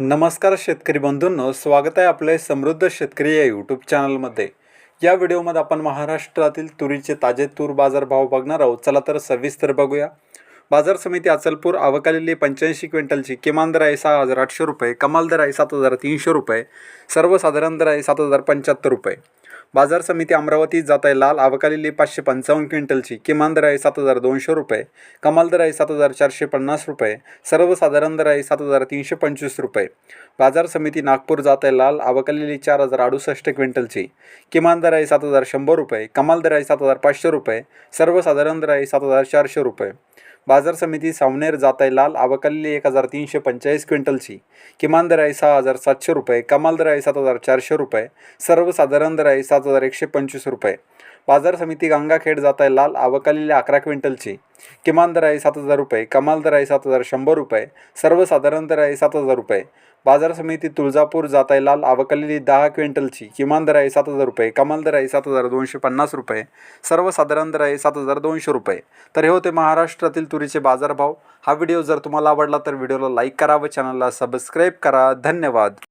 नमस्कार शेतकरी बंधूंनो स्वागत आहे आपले समृद्ध शेतकरी या यूट्यूब चॅनलमध्ये या व्हिडिओमध्ये आपण महाराष्ट्रातील तुरीचे ताजे तूर बाजारभाव बघणार आहोत. चला तर सविस्तर बघूया. बाजार समिती अचलपूर आवकालेली पंच्याऐंशी क्विंटलची किमान दर आहे सहा हजार आठशे रुपये कमाल दर आहे सात हजार तीनशे रुपये सर्वसाधारण दर आहे सात हजार पंच्याहत्तर रुपये. बाजार समिती अमरावती जात आहे लाल आवकालेली पाचशे पंचावन्न क्विंटलची. किमान दर आहे सात हजार दोनशे रुपये. कमाल दर आहे सात हजार चारशे पन्नास रुपये. सर्वसाधारण दर आहे सात हजार तीनशे पंचवीस रुपये. बाजार समिती नागपूर जात आहे लाल आवकालेली चार हजार अडुसष्ट क्विंटलची. किमान दर आहे सात हजार शंभर रुपये. कमाल दर आहे सात हजार पाचशे रुपये. सर्वसाधारण दर आहे सात हजार चारशे रुपये. बाजार समिती सावनेर जाताय लाल आवकालेली एक हजार तीनशे पंचेचाळीस क्विंटलची. किमान दर आहे सहा हजार सातशे रुपये कमाल दर आहे सात हजार चारशे रुपये सर्वसाधारण दर आहे सात हजार एकशे पंचवीस रुपये. बाजार समिती गंगाखेड जात आहे लाल आवकालेली अकरा क्विंटलची. किमान दर आहे सात हजार रुपये कमाल दर आहे सात हजार शंभर रुपये सर्वसाधारण दर आहे सात हजार रुपये. बाजार समिती तुळजापूर जात आहे लाल आवकलेली दहा क्विंटलची किमान दर आहे सात हजार रुपये कमाल दर आहे सात हजार दोनशे पन्नास रुपये सर्वसाधारण दर आहे सात हजार दोनशे रुपये. तर हे होते महाराष्ट्रातील तुरीचे बाजारभाव. हा व्हिडिओ जर तुम्हाला आवडला तर व्हिडिओला लाईक करा व चॅनलला सबस्क्राईब करा. धन्यवाद.